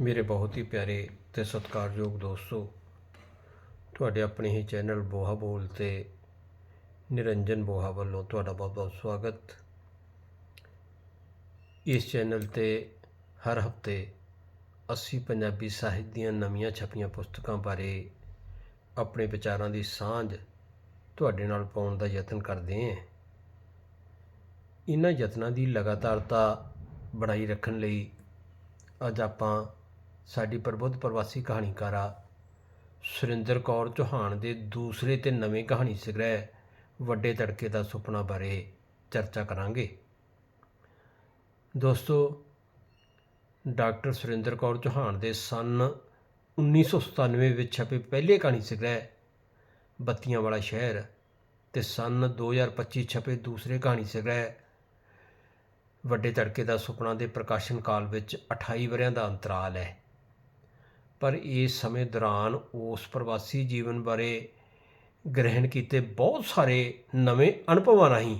ਮੇਰੇ ਬਹੁਤ ਹੀ ਪਿਆਰੇ ਤੇ ਸਤਿਕਾਰਯੋਗ ਦੋਸਤੋ, ਤੁਹਾਡੇ ਆਪਣੇ ਹੀ ਚੈਨਲ ਬੋਹਾ ਬੋਲ ਤੇ ਨਿਰੰਜਨ ਬੋਹਾ ਵੱਲੋਂ ਤੁਹਾਡਾ ਬਹੁਤ ਬਹੁਤ ਸਵਾਗਤ। ਇਸ ਚੈਨਲ ਤੇ ਹਰ ਹਫ਼ਤੇ ਅਸੀਂ ਪੰਜਾਬੀ ਸਾਹਿਤ ਦੀਆਂ ਨਵੀਆਂ ਛਪੀਆਂ ਪੁਸਤਕਾਂ ਬਾਰੇ ਆਪਣੇ ਵਿਚਾਰਾਂ ਦੀ ਸਾਂਝ ਤੁਹਾਡੇ ਨਾਲ ਪਾਉਣ ਦਾ ਯਤਨ ਕਰਦੇ ਹਾਂ। ਇਹਨਾਂ ਯਤਨਾਂ ਦੀ ਲਗਾਤਾਰਤਾ ਬਣਾਈ ਰੱਖਣ ਲਈ ਅੱਜ ਆਪਾਂ ਸਾਡੀ ਪ੍ਰਬੁੱਧ ਪ੍ਰਵਾਸੀ ਕਹਾਣੀਕਾਰਾ ਸੁਰਿੰਦਰ ਕੌਰ ਚੌਹਾਨ ਦੇ ਦੂਸਰੇ ਤੇ ਨਵੇਂ ਕਹਾਣੀ ਸੰਗ੍ਰਹਿ ਵੱਡੇ ਤੜਕੇ ਦਾ ਸੁਪਨਾ ਬਾਰੇ ਚਰਚਾ ਕਰਾਂਗੇ। ਦੋਸਤੋ, ਡਾਕਟਰ ਸੁਰਿੰਦਰ ਕੌਰ ਚੌਹਾਨ ਦੇ ਸਨ 1997 ਵਿੱਚ ਛਪੇ ਪਹਿਲੇ ਕਹਾਣੀ ਸੰਗ੍ਰਹਿ ਬੱਤੀਆਂ ਵਾਲਾ ਸ਼ਹਿਰ ਤੇ ਸਨ 2025 ਛਪੇ ਦੂਸਰੇ ਕਹਾਣੀ ਸੰਗ੍ਰਹਿ ਵੱਡੇ ਤੜਕੇ ਦਾ ਸੁਪਨਾ ਦੇ ਪ੍ਰਕਾਸ਼ਨ ਕਾਲ ਵਿੱਚ 28 ਵਰਿਆਂ ਦਾ ਅੰਤਰਾਲ ਹੈ। ਪਰ ਇਸ ਸਮੇਂ ਦੌਰਾਨ ਉਸ ਪ੍ਰਵਾਸੀ ਜੀਵਨ ਬਾਰੇ ਗ੍ਰਹਿਣ ਕੀਤੇ ਬਹੁਤ ਸਾਰੇ ਨਵੇਂ ਅਨੁਭਵਾਂ ਰਾਹੀਂ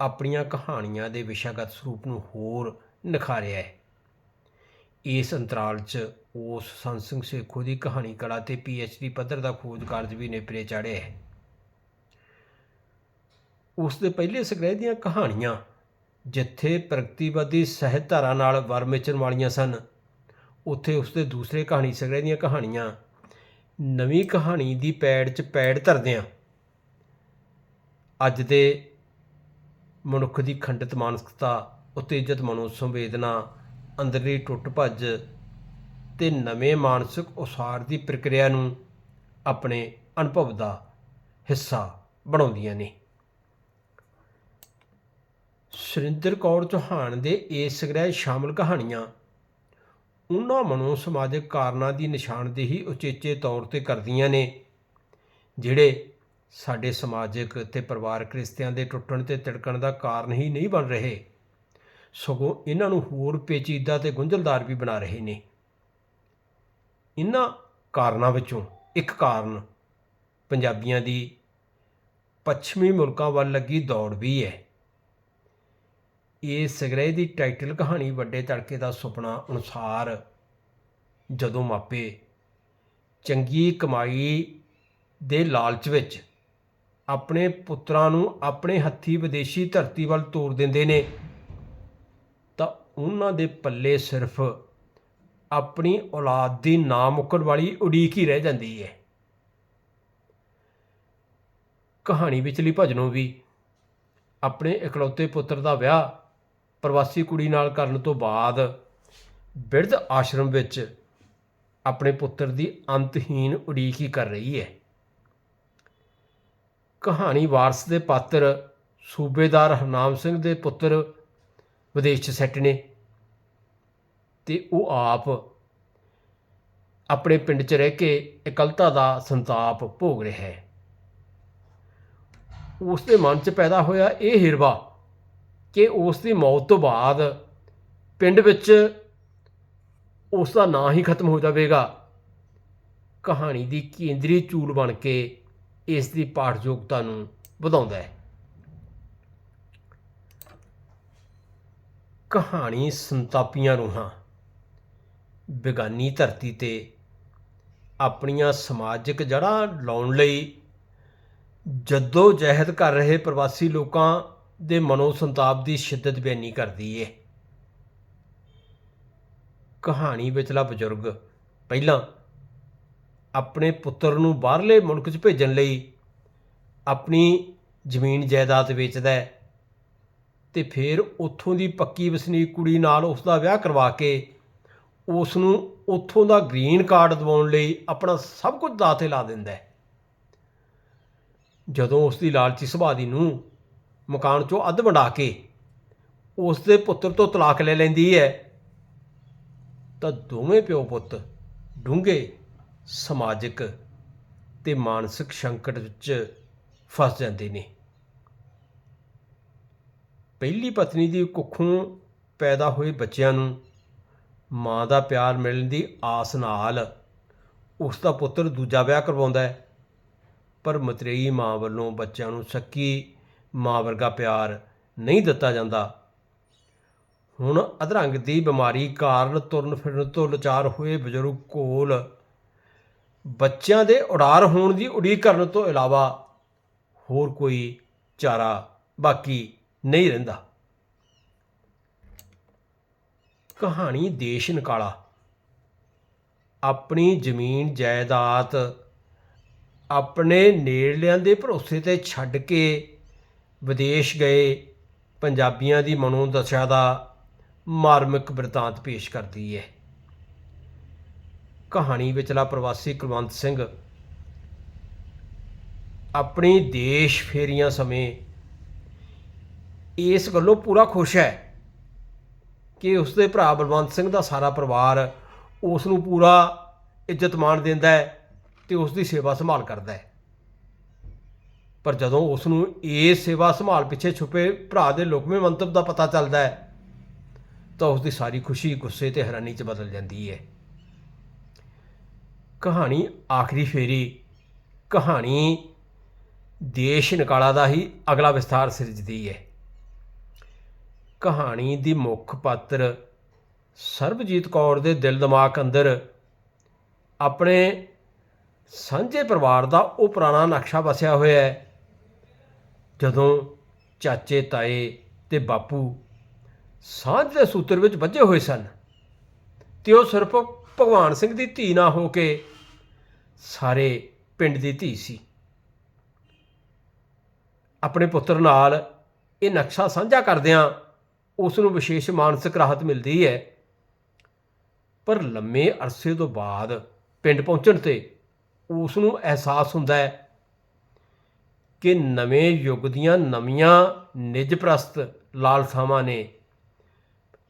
ਆਪਣੀਆਂ ਕਹਾਣੀਆਂ ਦੇ ਵਿਸ਼ਾਗਤ ਸਰੂਪ ਨੂੰ ਹੋਰ ਨਿਖਾਰਿਆ ਹੈ। ਇਸ ਅੰਤਰਾਲ 'ਚ ਉਸ ਸੰਤ ਸਿੰਘ ਸੇਖੋ ਦੀ ਕਹਾਣੀ ਕਲਾ ਤੇ ਡੀ ਪੱਧਰ ਦਾ ਖੋਜ ਕਾਰਜ ਵੀ ਨੇਪਰੇ ਚਾੜਿਆ ਹੈ। ਉਸ ਦੇ ਪਹਿਲੇ ਸੰਗ੍ਰਹਿ ਦੀਆਂ ਕਹਾਣੀਆਂ ਜਿੱਥੇ ਪ੍ਰਗਤੀਵਾਦੀ ਸਹਿਤ ਧਾਰਾ ਨਾਲ ਵਰਮੇਚਣ ਵਾਲੀਆਂ ਸਨ ਉੱਥੇ ਉਸਦੇ ਦੂਸਰੇ ਕਹਾਣੀ ਸੰਗ੍ਰਹਿ ਦੀਆਂ ਕਹਾਣੀਆਂ ਨਵੀਂ ਕਹਾਣੀ ਦੀ ਪੈੜ 'ਚ ਪੈੜ ਧਰਦਿਆਂ ਅੱਜ ਦੇ ਮਨੁੱਖ ਦੀ ਖੰਡਿਤ ਮਾਨਸਿਕਤਾ, ਉਤੇਜਿਤ ਮਨੋ ਸੰਵੇਦਨਾ ਅੰਦਰਲੀ ਟੁੱਟ ਭੱਜ ਤੇ ਨਵੇਂ ਮਾਨਸਿਕ ਉਸਾਰ ਦੀ ਪ੍ਰਕਿਰਿਆ ਨੂੰ ਆਪਣੇ ਅਨੁਭਵ ਦਾ ਹਿੱਸਾ ਬਣਾਉਂਦੀਆਂ ਨੇ। ਸੁਰਿੰਦਰ ਕੌਰ ਚੌਹਾਨ ਦੇ ਇਸ ਸੰਗ੍ਰਹਿ ਸ਼ਾਮਲ ਕਹਾਣੀਆਂ ਉਹਨਾਂ ਮਨੋ ਸਮਾਜਿਕ ਕਾਰਨਾਂ ਦੀ ਨਿਸ਼ਾਨਦੇਹੀ ਉਚੇਚੇ ਤੌਰ ਤੇ ਕਰਦੀਆਂ ਨੇ, ਜਿਹੜੇ ਸਾਡੇ ਸਮਾਜਿਕ ਤੇ ਪਰਿਵਾਰਕ ਰਿਸ਼ਤਿਆਂ ਦੇ ਟੁੱਟਣ ਤੇ ਤਿੜਕਣ ਦਾ ਕਾਰਨ ਹੀ ਨਹੀਂ ਬਣ ਰਹੇ, ਸਗੋਂ ਇਹਨਾਂ ਨੂੰ ਹੋਰ ਪੇਚੀਦਾ ਤੇ ਗੁੰਝਲਦਾਰ ਵੀ ਬਣਾ ਰਹੇ ਨੇ। ਇਹਨਾਂ ਕਾਰਨਾਂ ਵਿੱਚੋਂ ਇੱਕ ਕਾਰਨ ਪੰਜਾਬੀਆਂ ਦੀ ਪੱਛਮੀ ਮੁਲਕਾਂ ਵੱਲ ਲੱਗੀ ਦੌੜ ਵੀ ਹੈ। ਇਹ ਸੰਗ੍ਰਹਿ ਦੀ ਟਾਈਟਲ ਕਹਾਣੀ ਵੱਡੇ ਤੜਕੇ ਦਾ ਸੁਪਨਾ ਅਨੁਸਾਰ ਜਦੋਂ ਮਾਪੇ ਚੰਗੀ ਕਮਾਈ ਦੇ ਲਾਲਚ ਵਿੱਚ ਆਪਣੇ ਪੁੱਤਰਾਂ ਨੂੰ ਆਪਣੇ ਹੱਥੀ ਵਿਦੇਸ਼ੀ ਧਰਤੀ ਵੱਲ ਤੋਰ ਦਿੰਦੇ ਨੇ, ਤਾਂ ਉਹਨਾਂ ਦੇ ਪੱਲੇ ਸਿਰਫ ਆਪਣੀ ਔਲਾਦ ਦੀ ਨਾ ਮੁੱਕਣ ਵਾਲੀ ਉਡੀਕ ਹੀ ਰਹਿ ਜਾਂਦੀ ਹੈ। ਕਹਾਣੀ ਵਿਚਲੀ ਭਜਨੋਂ ਵੀ ਆਪਣੇ ਇਕਲੌਤੇ ਪੁੱਤਰ ਦਾ ਵਿਆਹ ਪ੍ਰਵਾਸੀ ਕੁੜੀ ਨਾਲ ਕਰਨ ਤੋਂ ਬਾਅਦ ਬਿਰਧ ਆਸ਼ਰਮ ਵਿੱਚ ਆਪਣੇ ਪੁੱਤਰ ਦੀ ਅੰਤਹੀਨ ਉਡੀਕ ਹੀ ਕਰ ਰਹੀ ਹੈ। ਕਹਾਣੀ ਵਾਰਸ ਦੇ ਪਾਤਰ ਸੂਬੇਦਾਰ ਹਰਨਾਮ ਸਿੰਘ ਦੇ ਪੁੱਤਰ ਵਿਦੇਸ਼ 'ਚ ਸੈੱਟ ਨੇ ਤੇ ਉਹ ਆਪ ਆਪਣੇ ਪਿੰਡ 'ਚ ਰਹਿ ਕੇ ਇਕਲਤਾ ਦਾ ਸੰਤਾਪ ਭੋਗ ਰਿਹਾ ਹੈ। ਉਸ ਦੇ ਮਨ 'ਚ ਪੈਦਾ ਹੋਇਆ ਇਹ ਹਿਰਵਾ ਕਿ ਉਸ ਦੀ ਮੌਤ ਤੋਂ ਬਾਅਦ ਪਿੰਡ ਵਿੱਚ ਉਸ ਦਾ ਨਾਂ ਹੀ ਖਤਮ ਹੋ ਜਾਵੇਗਾ। ਕਹਾਣੀ ਦੀ ਕੇਂਦਰੀ ਚੂਲ ਬਣ ਕੇ ਇਸ ਦੀ ਪਾਠਯੋਗਤਾ ਨੂੰ ਵਧਾਉਂਦਾ ਹੈ। ਕਹਾਣੀ ਸੰਤਾਪੀਆਂ ਰੂਹਾਂ। ਬੇਗਾਨੀ ਧਰਤੀ ਤੇ ਆਪਣੀਆਂ ਸਮਾਜਿਕ ਜੜ੍ਹਾਂ ਲਾਉਣ ਲਈ ਜਦੋਂ ਜਹਿਦ ਕਰ ਰਹੇ ਪ੍ਰਵਾਸੀ ਲੋਕਾਂ ਦੇ ਮਨੋ ਸੰਤਾਪ ਦੀ ਸ਼ਿੱਦਤ ਬਿਆਨੀ ਕਰਦੀ ਏ। ਕਹਾਣੀ ਵਿਚਲਾ ਬਜ਼ੁਰਗ ਪਹਿਲਾਂ ਆਪਣੇ ਪੁੱਤਰ ਨੂੰ ਬਾਹਰਲੇ ਮੁਲਕ 'ਚ ਭੇਜਣ ਲਈ ਆਪਣੀ ਜ਼ਮੀਨ ਜਾਇਦਾਦ ਵੇਚਦਾ ਹੈ ਤੇ ਫਿਰ ਉੱਥੋਂ ਦੀ ਪੱਕੀ ਵਸਨੀਕ ਕੁੜੀ ਨਾਲ ਉਸ ਦਾ ਵਿਆਹ ਕਰਵਾ ਕੇ ਉਸ ਨੂੰ ਉੱਥੋਂ ਦਾ ਗ੍ਰੀਨ ਕਾਰਡ ਦਿਵਾਉਣ ਲਈ ਆਪਣਾ ਸਭ ਕੁਝ ਦਾਅ 'ਤੇ ਲਾ ਦਿੰਦਾ ਹੈ। ਜਦੋਂ ਉਸ ਦੀ ਲਾਲਚੀ ਸੁਭਾਅ ਦੀ ਨੂੰ ਮਕਾਨ 'ਚੋਂ ਅੱਧ ਵੰਡਾ ਕੇ ਉਸ ਦੇ ਪੁੱਤਰ ਤੋਂ ਤਲਾਕ ਲੈ ਲੈਂਦੀ ਹੈ। ਤਾਂ ਦੋਵੇਂ ਪਿਓ ਪੁੱਤ ਡੂੰਘੇ ਸਮਾਜਿਕ ਤੇ ਮਾਨਸਿਕ ਸੰਕਟ ਵਿੱਚ ਫਸ ਜਾਂਦੇ ਨੇ। ਪਹਿਲੀ ਪਤਨੀ ਦੀ ਕੁੱਖੋਂ ਪੈਦਾ ਹੋਏ ਬੱਚਿਆਂ ਨੂੰ ਮਾਂ ਦਾ ਪਿਆਰ ਮਿਲਣ ਦੀ ਆਸ ਨਾਲ ਉਸ ਦਾ ਪੁੱਤਰ ਦੂਜਾ ਵਿਆਹ ਕਰਵਾਉਂਦਾ ਹੈ। ਪਰ ਮਤਰੇਈ ਮਾਂ ਵੱਲੋਂ ਬੱਚਿਆਂ ਨੂੰ ਸੱਕੀ ਮਾਂ ਵਰਗਾ ਪਿਆਰ ਨਹੀਂ ਦਿੱਤਾ ਜਾਂਦਾ। ਹੁਣ ਅਧਰੰਗ ਦੀ ਬਿਮਾਰੀ ਕਾਰਨ ਤੁਰਨ ਫਿਰਨ ਤੋਂ ਲਾਚਾਰ ਹੋਏ ਬਜ਼ੁਰਗ ਕੋਲ ਬੱਚਿਆਂ ਦੇ ਉਡਾਰ ਹੋਣ ਦੀ ਉਡੀਕ ਕਰਨ ਤੋਂ ਇਲਾਵਾ ਹੋਰ ਕੋਈ ਚਾਰਾ ਬਾਕੀ ਨਹੀਂ ਰਹਿੰਦਾ। ਕਹਾਣੀ ਦੇਸ਼ ਨਿਕਾਲਾ। ਆਪਣੀ ਜ਼ਮੀਨ, ਜਾਇਦਾਦ ਆਪਣੇ ਨੇੜਲਿਆਂ ਦੇ ਭਰੋਸੇ ਤੇ ਛੱਡ ਕੇ ਵਿਦੇਸ਼ ਗਏ, ਪੰਜਾਬੀਆਂ ਦੀ ਮਨੋਦਸ਼ਾ ਦਾ ਮਾਰਮਿਕ ਬਿਰਤਾਂਤ ਪੇਸ਼ ਕਰਦੀ ਹੈ ਕਹਾਣੀ ਵਿਚਲਾ ਪ੍ਰਵਾਸੀ ਕੁਲਵੰਤ ਸਿੰਘ, ਆਪਣੀ ਦੇਸ਼ ਫੇਰੀਆਂ ਸਮੇਂ ਇਸ ਗੱਲੋਂ ਪੂਰਾ ਖੁਸ਼ ਹੈ ਕਿ ਉਸਦੇ ਭਰਾ ਬਲਵੰਤ ਸਿੰਘ ਦਾ ਸਾਰਾ ਪਰਿਵਾਰ ਉਸ ਨੂੰ ਪੂਰਾ ਇੱਜ਼ਤ ਮਾਣ ਦਿੰਦਾ ਹੈ ਤੇ ਉਸ ਦੀ ਸੇਵਾ ਸੰਭਾਲ ਕਰਦਾ ਹੈ। ਪਰ ਜਦੋਂ ਉਸ ਨੂੰ ਇਹ ਸੇਵਾ ਸੰਭਾਲ ਪਿੱਛੇ ਛੁਪੇ ਭਰਾ ਦੇ ਲੋਕਵੇਂ ਮੰਤਵ ਦਾ ਪਤਾ ਚੱਲਦਾ ਹੈ, ਤਾਂ ਉਸ ਦੀ ਸਾਰੀ ਖੁਸ਼ੀ ਗੁੱਸੇ ਤੇ ਹੈਰਾਨੀ 'ਚ ਬਦਲ ਜਾਂਦੀ ਹੈ। ਕਹਾਣੀ ਆਖਰੀ ਫੇਰੀ, ਕਹਾਣੀ ਦੇਸ਼ ਨਿਕਾਲਾ ਦਾ ਹੀ ਅਗਲਾ ਵਿਸਥਾਰ ਸਿਰਜਦੀ ਹੈ। ਕਹਾਣੀ ਦੀ ਮੁੱਖ ਪਾਤਰ ਸਰਬਜੀਤ ਕੌਰ ਦੇ ਦਿਲ ਦਿਮਾਗ ਅੰਦਰ ਆਪਣੇ ਸਾਂਝੇ ਪਰਿਵਾਰ ਦਾ ਉਹ ਪੁਰਾਣਾ ਨਕਸ਼ਾ ਵਸਿਆ ਹੋਇਆ ਹੈ। ਜਦੋਂ ਚਾਚੇ, ਤਾਏ ਤੇ ਬਾਪੂ ਸਾਂਝ ਦੇ ਸੂਤਰ ਵਿੱਚ ਵੱਜੇ ਹੋਏ ਸਨ ਤੇ ਉਹ ਸਿਰਫ ਭਗਵਾਨ ਸਿੰਘ ਦੀ ਧੀ ਨਾ ਹੋ ਕੇ ਸਾਰੇ ਪਿੰਡ ਦੀ ਧੀ ਸੀ। ਆਪਣੇ ਪੁੱਤਰ ਨਾਲ ਇਹ ਨਕਸ਼ਾ ਸਾਂਝਾ ਕਰਦਿਆਂ ਉਸ ਨੂੰ ਵਿਸ਼ੇਸ਼ ਮਾਨਸਿਕ ਰਾਹਤ ਮਿਲਦੀ ਹੈ। ਪਰ ਲੰਮੇ ਅਰਸੇ ਤੋਂ ਬਾਅਦ ਪਿੰਡ ਪਹੁੰਚਣ ਤੇ ਉਸ ਨੂੰ ਅਹਿਸਾਸ ਹੁੰਦਾ ਹੈ ਕਿ ਨਵੇਂ ਯੁੱਗ ਦੀਆਂ ਨਵੀਆਂ ਨਿੱਜ ਪ੍ਰਸਤ ਲਾਲਸਾਵਾਂ ਨੇ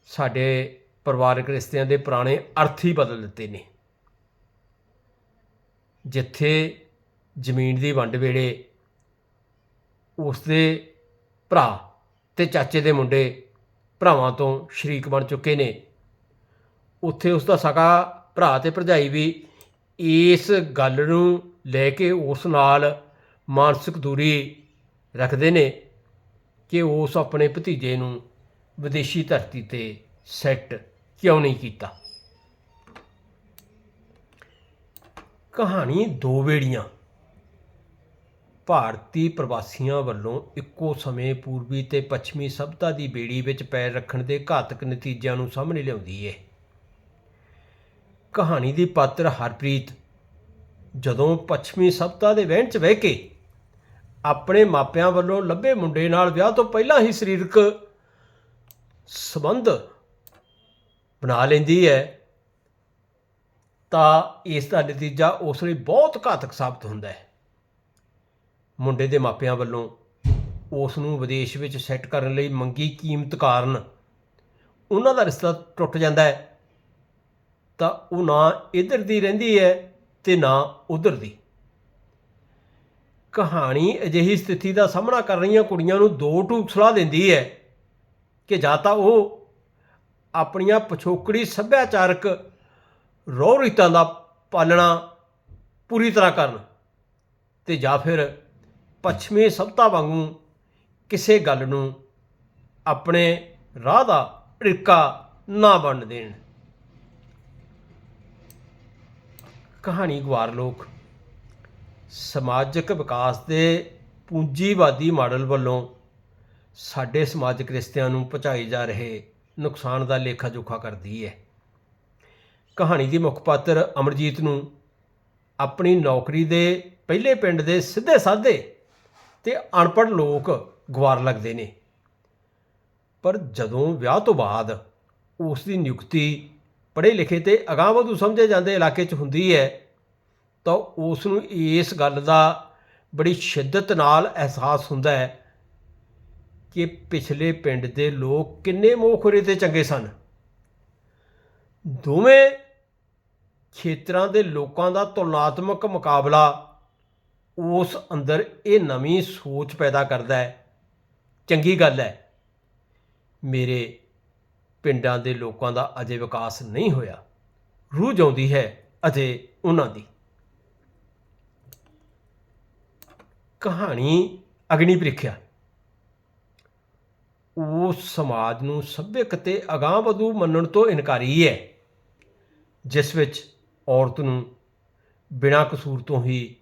ਸਾਡੇ ਪਰਿਵਾਰਕ ਰਿਸ਼ਤਿਆਂ ਦੇ ਪੁਰਾਣੇ ਅਰਥ ਹੀ ਬਦਲ ਦਿੱਤੇ ਨੇ। ਜਿੱਥੇ ਜ਼ਮੀਨ ਦੀ ਵੰਡ ਵੇਲੇ ਉਸ ਦੇ ਭਰਾ ਤੇ ਚਾਚੇ ਦੇ ਮੁੰਡੇ ਭਰਾਵਾਂ ਤੋਂ ਸ਼ਰੀਕ ਬਣ ਚੁੱਕੇ ਨੇ। ਉੱਥੇ ਉਸ ਦਾ ਸਕਾ ਭਰਾ ਤੇ ਭਰਜਾਈ ਵੀ ਇਸ ਗੱਲ ਨੂੰ ਲੈ ਕੇ ਉਸ ਨਾਲ ਮਾਨਸਿਕ ਦੂਰੀ ਰੱਖਦੇ ਨੇ ਕਿ ਉਸ ਆਪਣੇ ਭਤੀਜੇ ਨੂੰ ਵਿਦੇਸ਼ੀ ਧਰਤੀ ਤੇ ਸੈੱਟ ਕਿਉਂ ਨਹੀਂ ਕੀਤਾ। ਕਹਾਣੀ ਦੋ ਵੇੜੀਆਂ। ਭਾਰਤੀ ਪ੍ਰਵਾਸੀਆਂ ਵੱਲੋਂ ਇੱਕੋ ਸਮੇਂ ਪੂਰਬੀ ਤੇ ਪੱਛਮੀ ਸਭਤਾ ਦੀ ਬੇੜੀ ਵਿੱਚ ਪੈਰ ਰੱਖਣ ਦੇ ਘਾਤਕ ਨਤੀਜਿਆਂ ਨੂੰ ਸਾਹਮਣੇ ਲਿਆਉਂਦੀ ਹੈ ਕਹਾਣੀ ਦੀ ਪਾਤਰ ਹਰਪ੍ਰੀਤ ਜਦੋਂ ਪੱਛਮੀ ਸਭਤਾ ਦੇ ਵਹਿਣ 'ਚ ਬਹਿ ਕੇ ਆਪਣੇ ਮਾਪਿਆਂ ਵੱਲੋਂ ਲੱਭੇ ਮੁੰਡੇ ਨਾਲ ਵਿਆਹ ਤੋਂ ਪਹਿਲਾਂ ਹੀ ਸਰੀਰਕ ਸਬੰਧ ਬਣਾ ਲੈਂਦੀ ਹੈ, ਤਾਂ ਇਸ ਦਾ ਨਤੀਜਾ ਉਸ ਲਈ ਬਹੁਤ ਘਾਤਕ ਸਾਬਤ ਹੁੰਦਾ ਹੈ। ਮੁੰਡੇ ਦੇ ਮਾਪਿਆਂ ਵੱਲੋਂ ਉਸ ਨੂੰ ਵਿਦੇਸ਼ ਵਿੱਚ ਸੈੱਟ ਕਰਨ ਲਈ ਮੰਗੀ ਕੀਮਤ ਕਾਰਨ ਉਹਨਾਂ ਦਾ ਰਿਸ਼ਤਾ ਟੁੱਟ ਜਾਂਦਾ ਹੈ, ਤਾਂ ਉਹ ਨਾ ਇੱਧਰ ਦੀ ਰਹਿੰਦੀ ਹੈ ਤੇ ਨਾ ਉਧਰ ਦੀ। ਕਹਾਣੀ ਅਜਿਹੀ ਸਥਿਤੀ ਦਾ ਸਾਹਮਣਾ ਕਰ ਰਹੀਆਂ ਕੁੜੀਆਂ ਨੂੰ ਦੋ ਟੂਕ ਸਲਾਹ ਦਿੰਦੀ ਹੈ ਕਿ ਜਾਂ ਤਾਂ ਉਹ ਆਪਣੀਆਂ ਪਛੋਕੜੀ ਸੱਭਿਆਚਾਰਕ ਰੋਹ ਰੀਤਾਂ ਦਾ ਪਾਲਣਾ ਪੂਰੀ ਤਰ੍ਹਾਂ ਕਰਨ ਤੇ ਜਾਂ ਫਿਰ ਪੱਛਮੀ ਸਭਤਾ ਵਾਂਗੂ ਕਿਸੇ ਗੱਲ ਨੂੰ ਆਪਣੇ ਰਾਹ ਦਾ ਢਿੱਕਾ ਨਾ ਬਣ ਦੇਣ। ਕਹਾਣੀ ਗਵਾਰ ਲੋਕ। ਸਮਾਜਿਕ ਵਿਕਾਸ ਦੇ ਪੂੰਜੀਵਾਦੀ ਮਾਡਲ ਵੱਲੋਂ ਸਾਡੇ ਸਮਾਜਿਕ ਰਿਸ਼ਤਿਆਂ ਨੂੰ ਪਹੁੰਚਾਏ ਜਾ ਰਹੇ ਨੁਕਸਾਨ ਦਾ ਲੇਖਾ ਜੋਖਾ ਕਰਦੀ ਹੈ। ਕਹਾਣੀ ਦੀ ਮੁੱਖ ਪਾਤਰ ਅਮਰਜੀਤ ਨੂੰ ਆਪਣੀ ਨੌਕਰੀ ਦੇ ਪਹਿਲੇ ਪਿੰਡ ਦੇ ਸਿੱਧੇ ਸਾਦੇ ਤੇ ਅਨਪੜ੍ਹ ਲੋਕ ਗਵਾਰ ਲੱਗਦੇ ਨੇ। ਪਰ ਜਦੋਂ ਵਿਆਹ ਤੋਂ ਬਾਅਦ ਉਸ ਦੀ ਨਿਯੁਕਤੀ ਪੜ੍ਹੇ ਲਿਖੇ ਤੇ ਅਗਾਂਹਵਧੂ ਸਮਝੇ ਜਾਂਦੇ ਇਲਾਕੇ 'ਚ ਹੁੰਦੀ ਹੈ ਤਾਂ ਉਸ ਨੂੰ ਇਸ ਗੱਲ ਦਾ ਬੜੀ ਸ਼ਿੱਦਤ ਨਾਲ ਅਹਿਸਾਸ ਹੁੰਦਾ ਹੈ ਕਿ ਪਿਛਲੇ ਪਿੰਡ ਦੇ ਲੋਕ ਕਿੰਨੇ ਮੋਖਰੇ ਤੇ ਚੰਗੇ ਸਨ। ਦੋਵੇਂ ਖੇਤਰਾਂ ਦੇ ਲੋਕਾਂ ਦਾ ਤੁਲਨਾਤਮਕ ਮੁਕਾਬਲਾ ਉਸ ਅੰਦਰ ਇਹ ਨਵੀਂ ਸੋਚ ਪੈਦਾ ਕਰਦਾ ਹੈ। ਚੰਗੀ ਗੱਲ ਹੈ, ਮੇਰੇ ਪਿੰਡਾਂ ਦੇ ਲੋਕਾਂ ਦਾ ਅਜੇ ਵਿਕਾਸ ਨਹੀਂ ਹੋਇਆ। ਰੂਹ ਜਾਉਂਦੀ ਹੈ ਅਜੇ ਉਹਨਾਂ ਦੀ। ਕਹਾਣੀ ਅਗਨੀ ਪ੍ਰੀਖਿਆ। ਉਹ ਸਮਾਜ ਨੂੰ ਸੱਭਿਅਕ ਤੇ ਅਗਾਂਹਵਧੂ ਮੰਨਣ ਤੋਂ ਇਨਕਾਰੀ ਹੈ ਜਿਸ ਵਿੱਚ ਔਰਤ ਨੂੰ ਬਿਨਾਂ ਕਸੂਰ ਤੋਂ ਹੀ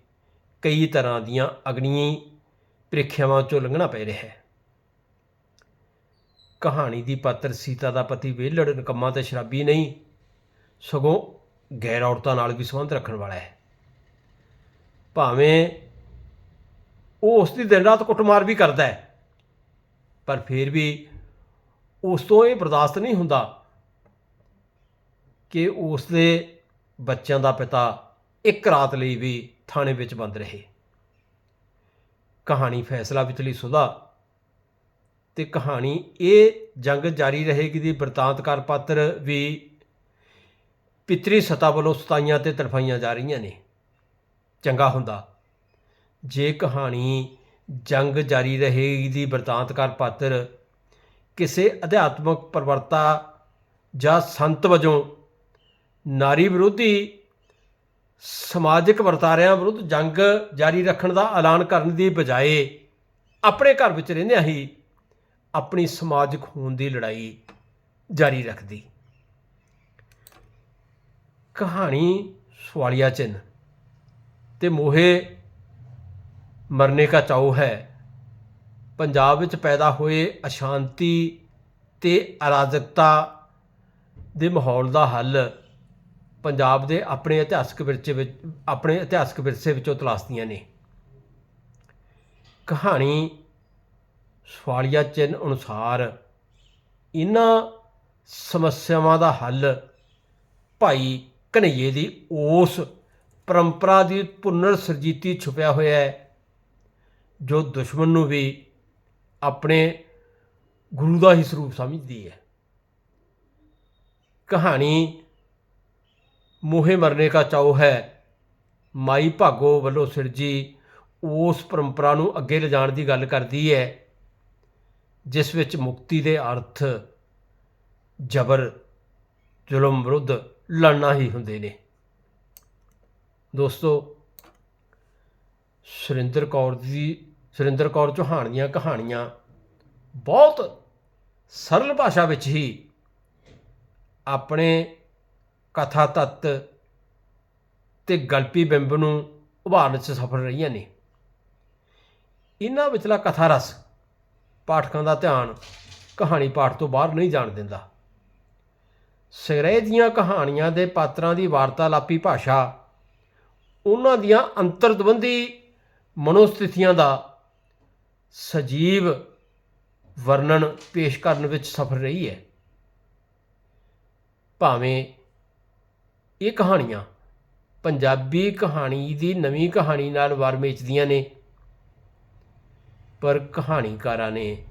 ਕਈ ਤਰ੍ਹਾਂ ਦੀਆਂ ਅਗਨੀ ਪ੍ਰੀਖਿਆਵਾਂ ਚੋਂ ਲੰਘਣਾ ਪੈ ਰਿਹਾ ਹੈ। ਕਹਾਣੀ ਦੀ ਪਾਤਰ ਸੀਤਾ ਦਾ ਪਤੀ ਵਿਹਲੜ, ਨਿਕੰਮਾ ਤੇ ਸ਼ਰਾਬੀ ਨਹੀਂ, ਸਗੋਂ ਗੈਰ ਔਰਤਾਂ ਨਾਲ ਵੀ ਸੰਬੰਧ ਰੱਖਣ ਵਾਲਾ ਹੈ। ਭਾਵੇਂ ਉਹ ਉਸ ਦੀ ਦਿਨ ਰਾਤ ਕੁੱਟਮਾਰ ਵੀ ਕਰਦਾ ਹੈ। ਪਰ ਫਿਰ ਵੀ ਉਸ ਤੋਂ ਇਹ ਬਰਦਾਸ਼ਤ ਨਹੀਂ ਹੁੰਦਾ ਕਿ ਉਸ ਦੇ ਬੱਚਿਆਂ ਦਾ ਪਿਤਾ ਇੱਕ ਰਾਤ ਲਈ ਵੀ ਥਾਣੇ ਵਿੱਚ ਬੰਦ ਰਹੇ। ਕਹਾਣੀ ਫੈਸਲਾ ਵਿਚਲੀ ਸੁਧਾ ਤੇ ਕਹਾਣੀ ਇਹ ਜੰਗ ਜਾਰੀ ਰਹੇਗੀ ਦੀ ਬਰਤਾਂਤਕਾਰ ਪਾਤਰ ਵੀ ਪਿਤਰੀ ਸਤਾ ਵੱਲੋਂ ਸਤਾਈਆਂ ਤੇ ਤੜਫਾਈਆਂ ਜਾ ਰਹੀਆਂ ਨੇ। ਚੰਗਾ ਹੁੰਦਾ ਜੇ ਕਹਾਣੀ ਜੰਗ ਜਾਰੀ ਰਹੇਗੀ ਦੀ ਬਰਤਾਂਤਕਾਰ ਪਾਤਰ, ਕਿਸੇ ਅਧਿਆਤਮਕ ਪਰਵਰਤਾ ਜਾਂ ਸੰਤ ਵਜੋਂ ਨਾਰੀ ਵਿਰੋਧੀ ਸਮਾਜਿਕ ਵਰਤਾਰਿਆਂ ਵਿਰੁੱਧ ਜੰਗ ਜਾਰੀ ਰੱਖਣ ਦਾ ਐਲਾਨ ਕਰਨ ਦੀ ਬਜਾਏ ਆਪਣੇ ਘਰ ਵਿੱਚ ਰਹਿੰਦਿਆਂ ਹੀ ਆਪਣੀ ਸਮਾਜਿਕ ਹੋਣ ਦੀ ਲੜਾਈ ਜਾਰੀ ਰੱਖਦੀ। ਕਹਾਣੀ ਸਵਾਲੀਆ ਚਿੰਨ ਤੇ ਮੋਹੇ ਮਰਨੇ ਕਾ ਚਾਉ ਹੈ। ਪੰਜਾਬ ਵਿੱਚ ਪੈਦਾ ਹੋਏ ਅਸ਼ਾਂਤੀ ਤੇ ਅਰਾਜਕਤਾ ਦੇ ਮਾਹੌਲ ਦਾ ਹੱਲ ਪੰਜਾਬ ਦੇ ਆਪਣੇ ਇਤਿਹਾਸਕ ਵਿਰਸੇ ਵਿੱਚ, ਆਪਣੇ ਇਤਿਹਾਸਕ ਵਿਰਸੇ ਵਿੱਚੋਂ ਤਲਾਸ਼ਦੀਆਂ ਨੇ। ਕਹਾਣੀ ਸਵਾਲੀਆ ਚਿੰਨ ਅਨੁਸਾਰ ਇਹਨਾਂ ਸਮੱਸਿਆਵਾਂ ਦਾ ਹੱਲ ਭਾਈ ਕਨਈਏ ਦੀ ਉਸ ਪਰੰਪਰਾ ਦੀ ਪੁਨਰ ਸਰਜੀਤੀ ਛੁਪਿਆ ਹੋਇਆ ਹੈ। ਜੋ ਦੁਸ਼ਮਣ ਨੂੰ ਵੀ ਆਪਣੇ ਗੁਰੂ ਦਾ ਹੀ ਸਰੂਪ ਸਮਝਦੀ ਹੈ। ਕਹਾਣੀ ਮੋਹੇ ਮਰਨੇ ਕਾ ਚਾਉ ਹੈ, ਮਾਈ ਭਾਗੋ ਵੱਲੋਂ ਸਿਰਜੀ ਉਸ ਪਰੰਪਰਾ ਨੂੰ ਅੱਗੇ ਲਿਜਾਣ ਦੀ ਗੱਲ ਕਰਦੀ ਹੈ, ਜਿਸ ਵਿੱਚ ਮੁਕਤੀ ਦੇ ਅਰਥ ਜ਼ਬਰ, ਜ਼ੁਲਮ ਵਿਰੁੱਧ ਲੜਨਾ ਹੀ ਹੁੰਦੇ ਨੇ। ਦੋਸਤੋ, ਸੁਰਿੰਦਰ ਕੌਰ ਦੀ ਸੁਰਿੰਦਰ ਕੌਰ ਚੌਹਾਨ ਦੀਆਂ ਕਹਾਣੀਆਂ ਬਹੁਤ ਸਰਲ ਭਾਸ਼ਾ ਵਿੱਚ ਹੀ ਆਪਣੇ ਕਥਾ ਤੱਤ ਤੇ ਗਲਪੀ ਬਿੰਬ ਨੂੰ ਉਭਾਰਨ 'ਚ ਸਫਲ ਰਹੀਆਂ ਨੇ। ਇਹਨਾਂ ਵਿਚਲਾ ਕਥਾ ਰਸ ਪਾਠਕਾਂ ਦਾ ਧਿਆਨ ਕਹਾਣੀ ਪਾਠ ਤੋਂ ਬਾਹਰ ਨਹੀਂ ਜਾਣ ਦਿੰਦਾ। ਸਿਗਰੇ ਦੀਆਂ ਕਹਾਣੀਆਂ ਦੇ ਪਾਤਰਾਂ ਦੀ ਵਾਰਤਾਲਾਪੀ ਭਾਸ਼ਾ ਉਹਨਾਂ ਦੀਆਂ ਅੰਤਰਦਵੰਦੀ ਮਨੋਸਥਿਤੀਆਂ ਦਾ ਸਜੀਵ ਵਰਣਨ ਪੇਸ਼ ਕਰਨ ਵਿੱਚ ਸਫਲ ਰਹੀ ਹੈ। ਭਾਵੇਂ ਇਹ ਕਹਾਣੀਆਂ ਪੰਜਾਬੀ ਕਹਾਣੀ ਦੀ ਨਵੀਂ ਕਹਾਣੀ ਨਾਲ ਵਾਰ ਮੇਚਦੀਆਂ ਨੇ, ਪਰ ਕਹਾਣੀਕਾਰਾਂ ਨੇ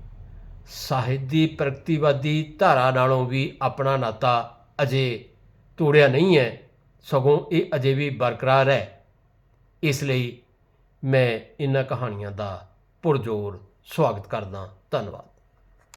ਸਾਹਿਤ ਦੀ ਪ੍ਰਗਤੀਵਾਦੀ ਧਾਰਾ ਨਾਲੋਂ ਵੀ ਆਪਣਾ ਨਾਤਾ ਅਜੇ ਤੋੜਿਆ ਨਹੀਂ ਹੈ, ਸਗੋਂ ਇਹ ਅਜੇ ਵੀ ਬਰਕਰਾਰ ਹੈ। ਇਸ ਲਈ ਮੈਂ ਇਹਨਾਂ ਕਹਾਣੀਆਂ ਦਾ ਪੁਰਜੋਰ ਸਵਾਗਤ ਕਰਦਾ ਧੰਨਵਾਦ।